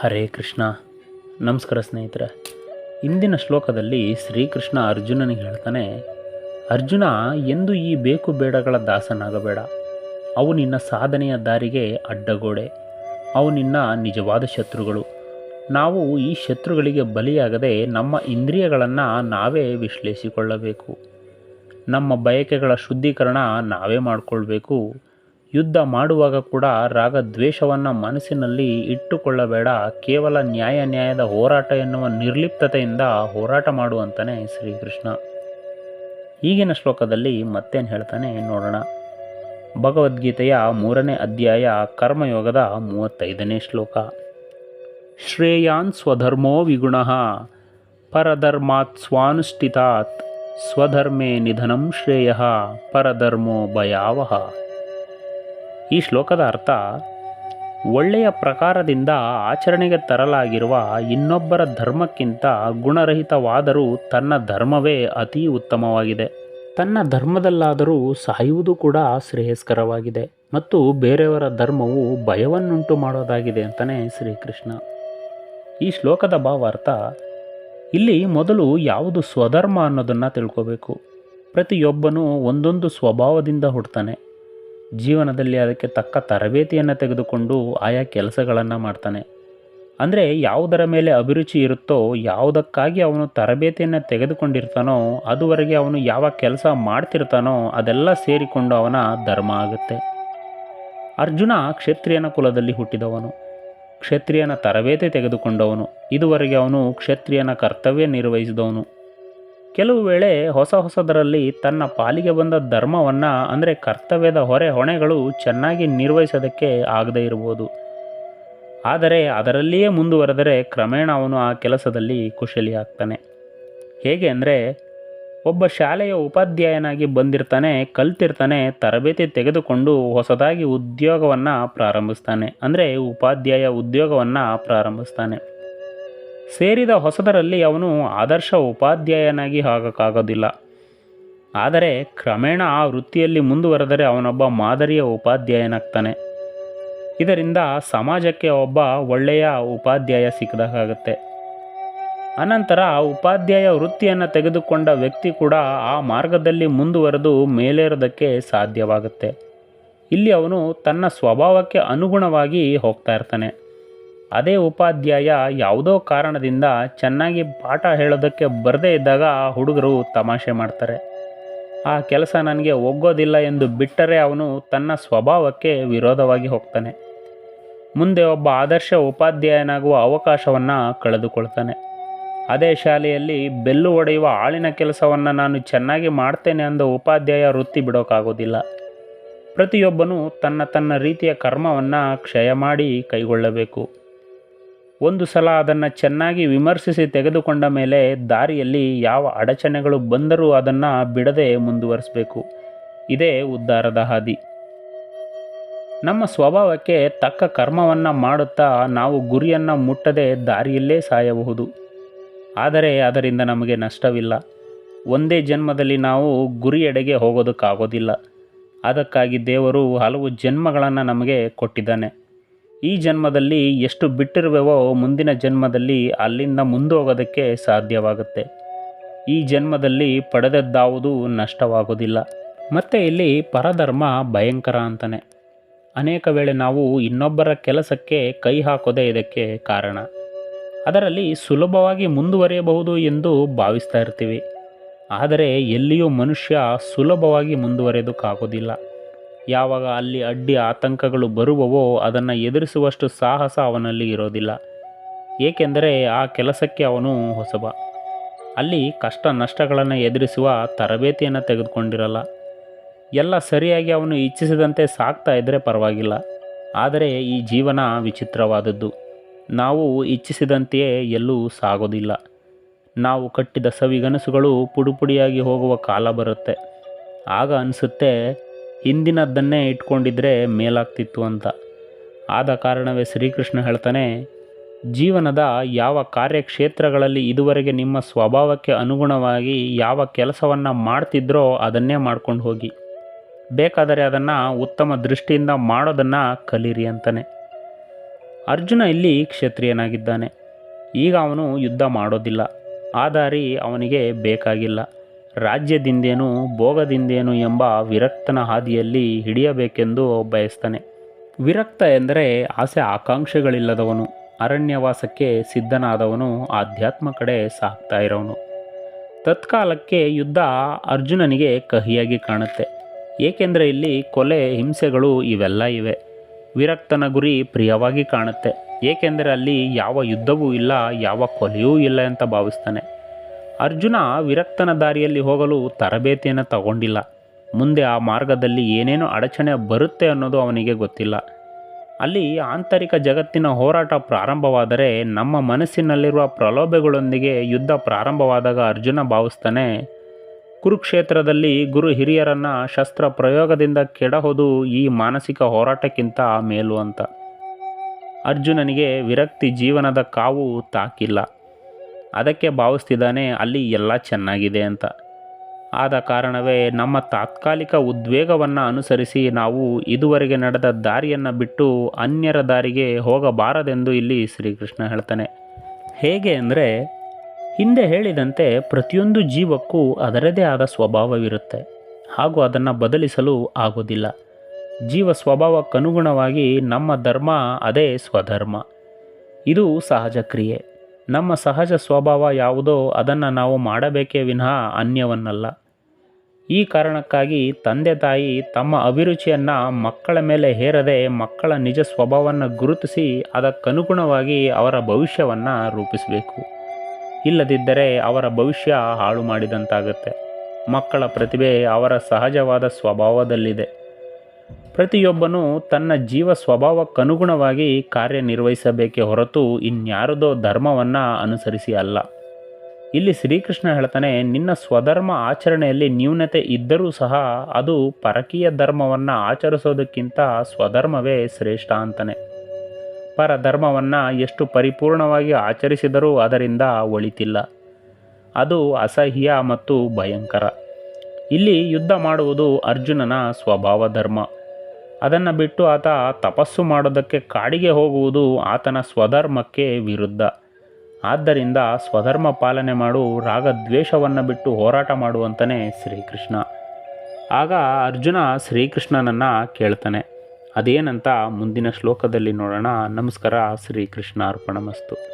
ಹರೇ ಕೃಷ್ಣ. ನಮಸ್ಕಾರ ಸ್ನೇಹಿತರೆ. ಇಂದಿನ ಶ್ಲೋಕದಲ್ಲಿ ಶ್ರೀಕೃಷ್ಣ ಅರ್ಜುನನಿಗೆ ಹೇಳ್ತಾನೆ, ಅರ್ಜುನ, ಎಂದು ಈ ಬೇಕು ಬೇಡಗಳ ದಾಸನಾಗಬೇಡ. ಅವು ನಿನ್ನ ಸಾಧನೆಯ ದಾರಿಗೆ ಅಡ್ಡಗೋಡೆ. ಅವು ನಿನ್ನ ನಿಜವಾದ ಶತ್ರುಗಳು. ನಾವು ಈ ಶತ್ರುಗಳಿಗೆ ಬಲಿಯಾಗದೆ ನಮ್ಮ ಇಂದ್ರಿಯಗಳನ್ನು ನಾವೇ ವಿಶ್ಲೇಷಿಸಿಕೊಳ್ಳಬೇಕು ನಮ್ಮ ಬಯಕೆಗಳ ಶುದ್ಧೀಕರಣ ನಾವೇ ಮಾಡಿಕೊಳ್ಬೇಕು. ಯುದ್ಧ ಮಾಡುವಾಗ ಕೂಡ ರಾಗದ್ವೇಷವನ್ನು ಮನಸ್ಸಿನಲ್ಲಿ ಇಟ್ಟುಕೊಳ್ಳಬೇಡ. ಕೇವಲ ನ್ಯಾಯ ನ್ಯಾಯದ ಹೋರಾಟ ಎನ್ನುವ ನಿರ್ಲಿಪ್ತತೆಯಿಂದ ಹೋರಾಟ ಮಾಡುವಂತಾನೆ ಶ್ರೀಕೃಷ್ಣ. ಈಗಿನ ಶ್ಲೋಕದಲ್ಲಿ ಮತ್ತೇನು ಹೇಳ್ತಾನೆ ನೋಡೋಣ. ಭಗವದ್ಗೀತೆಯ ಮೂರನೇ ಅಧ್ಯಾಯ ಕರ್ಮಯೋಗದ ಮೂವತ್ತೈದನೇ ಶ್ಲೋಕ. ಶ್ರೇಯಾನ್ ಸ್ವಧರ್ಮೋ ವಿಗುಣ, ಪರಧರ್ಮಾತ್ ಸ್ವಾನುಷ್ಠಿತಾತ್, ಸ್ವಧರ್ಮೇ ನಿಧನಂ ಶ್ರೇಯ, ಪರಧರ್ಮೋ ಭಯಾವಹ ಈ ಶ್ಲೋಕದ ಅರ್ಥ ಒಳ್ಳೆಯ ಪ್ರಕಾರದಿಂದ ಆಚರಣೆಗೆ ತರಲಾಗಿರುವ ಇನ್ನೊಬ್ಬರ ಧರ್ಮಕ್ಕಿಂತ ಗುಣರಹಿತವಾದರೂ ತನ್ನ ಧರ್ಮವೇ ಅತಿ ಉತ್ತಮವಾಗಿದೆ. ತನ್ನ ಧರ್ಮದಲ್ಲಾದರೂ ಸಾಯುವುದು ಕೂಡ ಶ್ರೇಯಸ್ಕರವಾಗಿದೆ ಮತ್ತು ಬೇರೆಯವರ ಧರ್ಮವು ಭಯವನ್ನುಂಟು ಮಾಡೋದಾಗಿದೆ ಅಂತಲೇ ಶ್ರೀಕೃಷ್ಣ. ಈ ಶ್ಲೋಕದ ಭಾವಾರ್ಥ ಇಲ್ಲಿ ಮೊದಲು ಯಾವುದು ಸ್ವಧರ್ಮ ಅನ್ನೋದನ್ನು ತಿಳ್ಕೋಬೇಕು. ಪ್ರತಿಯೊಬ್ಬನೂ ಒಂದೊಂದು ಸ್ವಭಾವದಿಂದ ಹುಡ್ತಾನೆ ಜೀವನದಲ್ಲಿ ಅದಕ್ಕೆ ತಕ್ಕ ತರಬೇತಿಯನ್ನು ತೆಗೆದುಕೊಂಡು ಆಯಾ ಕೆಲಸಗಳನ್ನು ಮಾಡ್ತಾನೆ. ಅಂದರೆ ಯಾವುದರ ಮೇಲೆ ಅಭಿರುಚಿ ಇರುತ್ತೋ, ಯಾವುದಕ್ಕಾಗಿ ಅವನು ತರಬೇತಿಯನ್ನು ತೆಗೆದುಕೊಂಡಿರ್ತಾನೋ, ಅದುವರೆಗೆ ಅವನು ಯಾವ ಕೆಲಸ ಮಾಡ್ತಿರ್ತಾನೋ, ಅದೆಲ್ಲ ಸೇರಿಕೊಂಡು ಅವನ ಧರ್ಮ ಆಗುತ್ತೆ. ಅರ್ಜುನ ಕ್ಷತ್ರಿಯನ ಕುಲದಲ್ಲಿ ಹುಟ್ಟಿದವನು. ಕ್ಷತ್ರಿಯನ ತರಬೇತಿ ತೆಗೆದುಕೊಂಡವನು. ಇದುವರೆಗೆ ಅವನು ಕ್ಷತ್ರಿಯನ ಕರ್ತವ್ಯ ನಿರ್ವಹಿಸಿದವನು. ಕೆಲವು ವೇಳೆ ಹೊಸ ಹೊಸದರಲ್ಲಿ ತನ್ನ ಪಾಲಿಗೆ ಬಂದ ಧರ್ಮವನ್ನು, ಅಂದರೆ ಕರ್ತವ್ಯದ ಹೊರೆ ಹೊಣೆಗಳು ಚೆನ್ನಾಗಿ ನಿರ್ವಹಿಸೋದಕ್ಕೆ ಆಗದೇ ಇರಬಹುದು. ಆದರೆ ಅದರಲ್ಲಿಯೇ ಮುಂದುವರೆದರೆ ಕ್ರಮೇಣ ಅವನು ಆ ಕೆಲಸದಲ್ಲಿ ಕುಶಲಿ ಆಗ್ತಾನೆ ಹೇಗೆ ಅಂದರೆ, ಒಬ್ಬ ಶಾಲೆಯ ಉಪಾಧ್ಯಾಯನಾಗಿ ಬಂದಿರ್ತಾನೆ, ಕಲ್ತಿರ್ತಾನೆ, ತರಬೇತಿ ತೆಗೆದುಕೊಂಡು ಹೊಸದಾಗಿ ಉದ್ಯೋಗವನ್ನು ಪ್ರಾರಂಭಿಸ್ತಾನೆ, ಅಂದರೆ ಉಪಾಧ್ಯಾಯ ಉದ್ಯೋಗವನ್ನು ಪ್ರಾರಂಭಿಸ್ತಾನೆ. ಸೇರಿದ ಹೊಸದರಲ್ಲಿ ಅವನು ಆದರ್ಶ ಉಪಾಧ್ಯಾಯನಾಗಿ ಆಗೋಕ್ಕಾಗೋದಿಲ್ಲ. ಆದರೆ ಕ್ರಮೇಣ ಆ ವೃತ್ತಿಯಲ್ಲಿ ಮುಂದುವರೆದರೆ ಅವನೊಬ್ಬ ಮಾದರಿಯ ಉಪಾಧ್ಯಾಯನಾಗ್ತಾನೆ. ಇದರಿಂದ ಸಮಾಜಕ್ಕೆ ಒಬ್ಬ ಒಳ್ಳೆಯ ಉಪಾಧ್ಯಾಯ ಸಿಕ್ಕದಾಗುತ್ತೆ ಅನಂತರ ಉಪಾಧ್ಯಾಯ ವೃತ್ತಿಯನ್ನು ತೆಗೆದುಕೊಂಡ ವ್ಯಕ್ತಿ ಕೂಡ ಆ ಮಾರ್ಗದಲ್ಲಿ ಮುಂದುವರೆದು ಮೇಲೇರೋದಕ್ಕೆ ಸಾಧ್ಯವಾಗುತ್ತೆ. ಇಲ್ಲಿ ಅವನು ತನ್ನ ಸ್ವಭಾವಕ್ಕೆ ಅನುಗುಣವಾಗಿ ಹೋಗ್ತಾ ಇರ್ತಾನೆ. ಅದೇ ಉಪಾಧ್ಯಾಯ ಯಾವುದೋ ಕಾರಣದಿಂದ ಚೆನ್ನಾಗಿ ಪಾಠ ಹೇಳೋದಕ್ಕೆ ಬರದೇ ಇದ್ದಾಗ ಆ ಹುಡುಗರು ತಮಾಷೆ ಮಾಡ್ತಾರೆ. ಆ ಕೆಲಸ ನನಗೆ ಒಗ್ಗೋದಿಲ್ಲ ಎಂದು ಬಿಟ್ಟರೆ ಅವನು ತನ್ನ ಸ್ವಭಾವಕ್ಕೆ ವಿರೋಧವಾಗಿ ಹೋಗ್ತಾನೆ. ಮುಂದೆ ಒಬ್ಬ ಆದರ್ಶ ಉಪಾಧ್ಯಾಯನಾಗುವ ಅವಕಾಶವನ್ನು ಕಳೆದುಕೊಳ್ತಾನೆ. ಅದೇ ಶಾಲೆಯಲ್ಲಿ ಬೆಲ್ಲು ಒಡೆಯುವ ಆಳಿನ ಕೆಲಸವನ್ನು ನಾನು ಚೆನ್ನಾಗಿ ಮಾಡ್ತೇನೆ ಅಂದ ಉಪಾಧ್ಯಾಯ ವೃತ್ತಿ ಬಿಡೋಕ್ಕಾಗೋದಿಲ್ಲ ಪ್ರತಿಯೊಬ್ಬನೂ ತನ್ನ ತನ್ನ ರೀತಿಯ ಕರ್ಮವನ್ನು ಕ್ಷಯ ಮಾಡಿ ಕೈಗೊಳ್ಳಬೇಕು. ಒಂದು ಸಲ ಅದನ್ನು ಚೆನ್ನಾಗಿ ವಿಮರ್ಶಿಸಿ ತೆಗೆದುಕೊಂಡ ಮೇಲೆ ದಾರಿಯಲ್ಲಿ ಯಾವ ಅಡಚಣೆಗಳು ಬಂದರೂ ಅದನ್ನು ಬಿಡದೆ ಮುಂದುವರಿಸಬೇಕು. ಇದೇ ಉದ್ಧಾರದ ಹಾದಿ. ನಮ್ಮ ಸ್ವಭಾವಕ್ಕೆ ತಕ್ಕ ಕರ್ಮವನ್ನು ಮಾಡುತ್ತಾ ನಾವು ಗುರಿಯನ್ನು ಮುಟ್ಟದೆ ದಾರಿಯಲ್ಲೇ ಸಾಯಬಹುದು. ಆದರೆ ಅದರಿಂದ ನಮಗೆ ನಷ್ಟವಿಲ್ಲ. ಒಂದೇ ಜನ್ಮದಲ್ಲಿ ನಾವು ಗುರಿಯೆಡೆಗೆ ಹೋಗೋದಕ್ಕಾಗೋದಿಲ್ಲ. ಅದಕ್ಕಾಗಿ ದೇವರು ಹಲವು ಜನ್ಮಗಳನ್ನು ನಮಗೆ ಕೊಟ್ಟಿದ್ದಾನೆ. ಈ ಜನ್ಮದಲ್ಲಿ ಎಷ್ಟು ಬಿಟ್ಟಿರುವೆವೋ ಮುಂದಿನ ಜನ್ಮದಲ್ಲಿ ಅಲ್ಲಿಂದ ಮುಂದೋಗೋದಕ್ಕೆ ಸಾಧ್ಯವಾಗುತ್ತೆ. ಈ ಜನ್ಮದಲ್ಲಿ ಪಡೆದದ್ದಾವುದು ನಷ್ಟವಾಗೋದಿಲ್ಲ. ಮತ್ತು ಇಲ್ಲಿ ಪರಧರ್ಮ ಭಯಂಕರ ಅಂತಾನೆ. ಅನೇಕ ವೇಳೆ ನಾವು ಇನ್ನೊಬ್ಬರ ಕೆಲಸಕ್ಕೆ ಕೈ ಹಾಕೋದೇ ಇದಕ್ಕೆ ಕಾರಣ. ಅದರಲ್ಲಿ ಸುಲಭವಾಗಿ ಮುಂದುವರಿಯಬಹುದು ಎಂದು ಭಾವಿಸ್ತಾ ಇರ್ತೀವಿ. ಆದರೆ ಎಲ್ಲಿಯೂ ಮನುಷ್ಯ ಸುಲಭವಾಗಿ ಮುಂದುವರಿಯೋದಕ್ಕಾಗೋದಿಲ್ಲ. ಯಾವಾಗ ಅಲ್ಲಿ ಅಡ್ಡಿ ಆತಂಕಗಳು ಬರುವವೋ ಅದನ್ನು ಎದುರಿಸುವಷ್ಟು ಸಾಹಸ ಅವನಲ್ಲಿ ಇರೋದಿಲ್ಲ. ಏಕೆಂದರೆ ಆ ಕೆಲಸಕ್ಕೆ ಅವನು ಹೊಸಬ. ಅಲ್ಲಿ ಕಷ್ಟ ನಷ್ಟಗಳನ್ನು ಎದುರಿಸುವ ತರಬೇತಿಯನ್ನು ತೆಗೆದುಕೊಂಡಿರಲ್ಲ. ಎಲ್ಲ ಸರಿಯಾಗಿ ಅವನು ಇಚ್ಛಿಸಿದಂತೆ ಸಾಕ್ತಾ ಇದ್ದರೆ ಪರವಾಗಿಲ್ಲ. ಆದರೆ ಈ ಜೀವನ ವಿಚಿತ್ರವಾದದ್ದು. ನಾವು ಇಚ್ಛಿಸಿದಂತೆಯೇ ಎಲ್ಲೂ ಸಾಗೋದಿಲ್ಲ. ನಾವು ಕಟ್ಟಿದ ಸವಿಗನಸುಗಳು ಪುಡುಪುಡಿಯಾಗಿ ಹೋಗುವ ಕಾಲ ಬರುತ್ತೆ. ಆಗ ಅನಿಸುತ್ತೆ ಹಿಂದಿನದ್ದನ್ನೇ ಇಟ್ಕೊಂಡಿದ್ರೆ ಮೇಲಾಗ್ತಿತ್ತು ಅಂತ. ಆದ ಕಾರಣವೇ ಶ್ರೀಕೃಷ್ಣ ಹೇಳ್ತಾನೆ, ಜೀವನದ ಯಾವ ಕಾರ್ಯಕ್ಷೇತ್ರಗಳಲ್ಲಿ ಇದುವರೆಗೆ ನಿಮ್ಮ ಸ್ವಭಾವಕ್ಕೆ ಅನುಗುಣವಾಗಿ ಯಾವ ಕೆಲಸವನ್ನು ಮಾಡ್ತಿದ್ರೋ ಅದನ್ನೇ ಮಾಡ್ಕೊಂಡು ಹೋಗಿ. ಬೇಕಾದರೆ ಅದನ್ನು ಉತ್ತಮ ದೃಷ್ಟಿಯಿಂದ ಮಾಡೋದನ್ನು ಕಲೀರಿ ಅಂತಾನೆ. ಅರ್ಜುನ ಇಲ್ಲಿ ಕ್ಷತ್ರಿಯನಾಗಿದ್ದಾನೆ. ಈಗ ಅವನು ಯುದ್ಧ ಮಾಡೋದಿಲ್ಲ. ಆ ದಾರಿ ಅವನಿಗೆ ಬೇಕಾಗಿಲ್ಲ. ರಾಜ್ಯದಿಂದೇನು ಭೋಗದಿಂದೇನು ಎಂಬ ವಿರಕ್ತನ ಹಾದಿಯಲ್ಲಿ ಹಿಡಿಯಬೇಕೆಂದು ಬಯಸ್ತಾನೆ. ವಿರಕ್ತ ಎಂದರೆ ಆಸೆ ಆಕಾಂಕ್ಷೆಗಳಿಲ್ಲದವನು, ಅರಣ್ಯವಾಸಕ್ಕೆ ಸಿದ್ಧನಾದವನು, ಆಧ್ಯಾತ್ಮ ಕಡೆ ಸಾಗ್ತಾ ಇರೋನು. ತತ್ಕಾಲಕ್ಕೆ ಯುದ್ಧ ಅರ್ಜುನನಿಗೆ ಕಹಿಯಾಗಿ ಕಾಣುತ್ತೆ. ಏಕೆಂದರೆ ಇಲ್ಲಿ ಕೊಲೆ, ಹಿಂಸೆಗಳು ಇವೆಲ್ಲ ಇವೆ. ವಿರಕ್ತನ ಗುರಿ ಪ್ರಿಯವಾಗಿ ಕಾಣುತ್ತೆ. ಏಕೆಂದರೆ ಅಲ್ಲಿ ಯಾವ ಯುದ್ಧವೂ ಇಲ್ಲ, ಯಾವ ಕೊಲೆಯೂ ಇಲ್ಲ ಅಂತ ಭಾವಿಸ್ತಾನೆ. ಅರ್ಜುನ ವಿರಕ್ತನ ದಾರಿಯಲ್ಲಿ ಹೋಗಲು ತರಬೇತಿಯನ್ನು ತಗೊಂಡಿಲ್ಲ. ಮುಂದೆ ಆ ಮಾರ್ಗದಲ್ಲಿ ಏನೇನು ಅಡಚಣೆ ಬರುತ್ತೆ ಅನ್ನೋದು ಅವನಿಗೆ ಗೊತ್ತಿಲ್ಲ. ಅಲ್ಲಿ ಆಂತರಿಕ ಜಗತ್ತಿನ ಹೋರಾಟ ಪ್ರಾರಂಭವಾದರೆ ನಮ್ಮ ಮನಸ್ಸಿನಲ್ಲಿರುವ ಪ್ರಲೋಭೆಗಳೊಂದಿಗೆ ಯುದ್ಧ ಪ್ರಾರಂಭವಾದಾಗ ಅರ್ಜುನ ಭಾವಿಸ್ತಾನೆ, ಕುರುಕ್ಷೇತ್ರದಲ್ಲಿ ಗುರು ಹಿರಿಯರನ್ನು ಶಸ್ತ್ರ ಪ್ರಯೋಗದಿಂದ ಕೆಡಹೋದು ಈ ಮಾನಸಿಕ ಹೋರಾಟಕ್ಕಿಂತ ಮೇಲು ಅಂತ. ಅರ್ಜುನನಿಗೆ ವಿರಕ್ತಿ ಜೀವನದ ಕಾವು ತಾಕಿಲ್ಲ. ಅದಕ್ಕೆ ಭಾವಿಸ್ತಿದ್ದಾನೆ, ಅಲ್ಲಿ ಎಲ್ಲ ಚೆನ್ನಾಗಿದೆ ಅಂತ. ಆದ ಕಾರಣವೇ ನಮ್ಮ ತಾತ್ಕಾಲಿಕ ಉದ್ವೇಗವನ್ನು ಅನುಸರಿಸಿ ನಾವು ಇದುವರೆಗೆ ನಡೆದ ದಾರಿಯನ್ನು ಬಿಟ್ಟು ಅನ್ಯರ ದಾರಿಗೆ ಹೋಗಬಾರದೆಂದು ಇಲ್ಲಿ ಶ್ರೀಕೃಷ್ಣ ಹೇಳ್ತಾನೆ. ಹೇಗೆ ಅಂದರೆ, ಹಿಂದೆ ಹೇಳಿದಂತೆ ಪ್ರತಿಯೊಂದು ಜೀವಕ್ಕೂ ಅದರದೇ ಆದ ಸ್ವಭಾವವಿರುತ್ತೆ. ಹಾಗೂ ಅದನ್ನು ಬದಲಿಸಲು ಆಗೋದಿಲ್ಲ ಜೀವ ಸ್ವಭಾವಕ್ಕನುಗುಣವಾಗಿ ನಮ್ಮ ಧರ್ಮ ಅದೇ ಸ್ವಧರ್ಮ. ಇದು ಸಹಜ ಕ್ರಿಯೆ. ನಮ್ಮ ಸಹಜ ಸ್ವಭಾವ ಯಾವುದೋ ಅದನ್ನು ನಾವು ಮಾಡಬೇಕೇ ವಿನಃ ಅನ್ಯವನ್ನಲ್ಲ. ಈ ಕಾರಣಕ್ಕಾಗಿ ತಂದೆ ತಾಯಿ ತಮ್ಮ ಅಭಿರುಚಿಯನ್ನು ಮಕ್ಕಳ ಮೇಲೆ ಹೇರದೆ ಮಕ್ಕಳ ನಿಜ ಸ್ವಭಾವವನ್ನು ಗುರುತಿಸಿ ಅದಕ್ಕನುಗುಣವಾಗಿ ಅವರ ಭವಿಷ್ಯವನ್ನು ರೂಪಿಸಬೇಕು. ಇಲ್ಲದಿದ್ದರೆ ಅವರ ಭವಿಷ್ಯ ಹಾಳು ಮಾಡಿದಂತಾಗುತ್ತೆ. ಮಕ್ಕಳ ಪ್ರತಿಭೆ ಅವರ ಸಹಜವಾದ ಸ್ವಭಾವದಲ್ಲಿದೆ. ಪ್ರತಿಯೊಬ್ಬನೂ ತನ್ನ ಜೀವ ಸ್ವಭಾವಕ್ಕನುಗುಣವಾಗಿ ಕಾರ್ಯನಿರ್ವಹಿಸಬೇಕೇ ಹೊರತು ಇನ್ಯಾರದೋ ಧರ್ಮವನ್ನು ಅನುಸರಿಸಿ ಅಲ್ಲ. ಇಲ್ಲಿ ಶ್ರೀಕೃಷ್ಣ ಹೇಳ್ತಾನೆ, ನಿನ್ನ ಸ್ವಧರ್ಮ ಆಚರಣೆಯಲ್ಲಿ ನ್ಯೂನತೆ ಇದ್ದರೂ ಸಹ ಅದು ಪರಕೀಯ ಧರ್ಮವನ್ನು ಆಚರಿಸೋದಕ್ಕಿಂತ ಸ್ವಧರ್ಮವೇ ಶ್ರೇಷ್ಠ ಅಂತಾನೆ. ಪರಧರ್ಮವನ್ನು ಎಷ್ಟು ಪರಿಪೂರ್ಣವಾಗಿ ಆಚರಿಸಿದರೂ ಅದರಿಂದ ಒಳಿತಿಲ್ಲ. ಅದು ಅಸಹ್ಯ ಮತ್ತು ಭಯಂಕರ. ಇಲ್ಲಿ ಯುದ್ಧ ಮಾಡುವುದು ಅರ್ಜುನನ ಸ್ವಭಾವ ಧರ್ಮ ಅದನ್ನು ಬಿಟ್ಟು ಆತ ತಪಸ್ಸು ಮಾಡೋದಕ್ಕೆ ಕಾಡಿಗೆ ಹೋಗುವುದು ಆತನ ಸ್ವಧರ್ಮಕ್ಕೆ ವಿರುದ್ಧ. ಆದ್ದರಿಂದ ಸ್ವಧರ್ಮ ಪಾಲನೆ ಮಾಡು, ರಾಗದ್ವೇಷವನ್ನು ಬಿಟ್ಟು ಹೋರಾಟ ಮಾಡುವಂತನೇ ಶ್ರೀಕೃಷ್ಣ. ಆಗ ಅರ್ಜುನ ಶ್ರೀಕೃಷ್ಣನನ್ನು ಕೇಳ್ತಾನೆ. ಅದೇನಂತ ಮುಂದಿನ ಶ್ಲೋಕದಲ್ಲಿ ನೋಡೋಣ. ನಮಸ್ಕಾರ ಶ್ರೀಕೃಷ್ಣ ಅರ್ಪಣಮಸ್ತು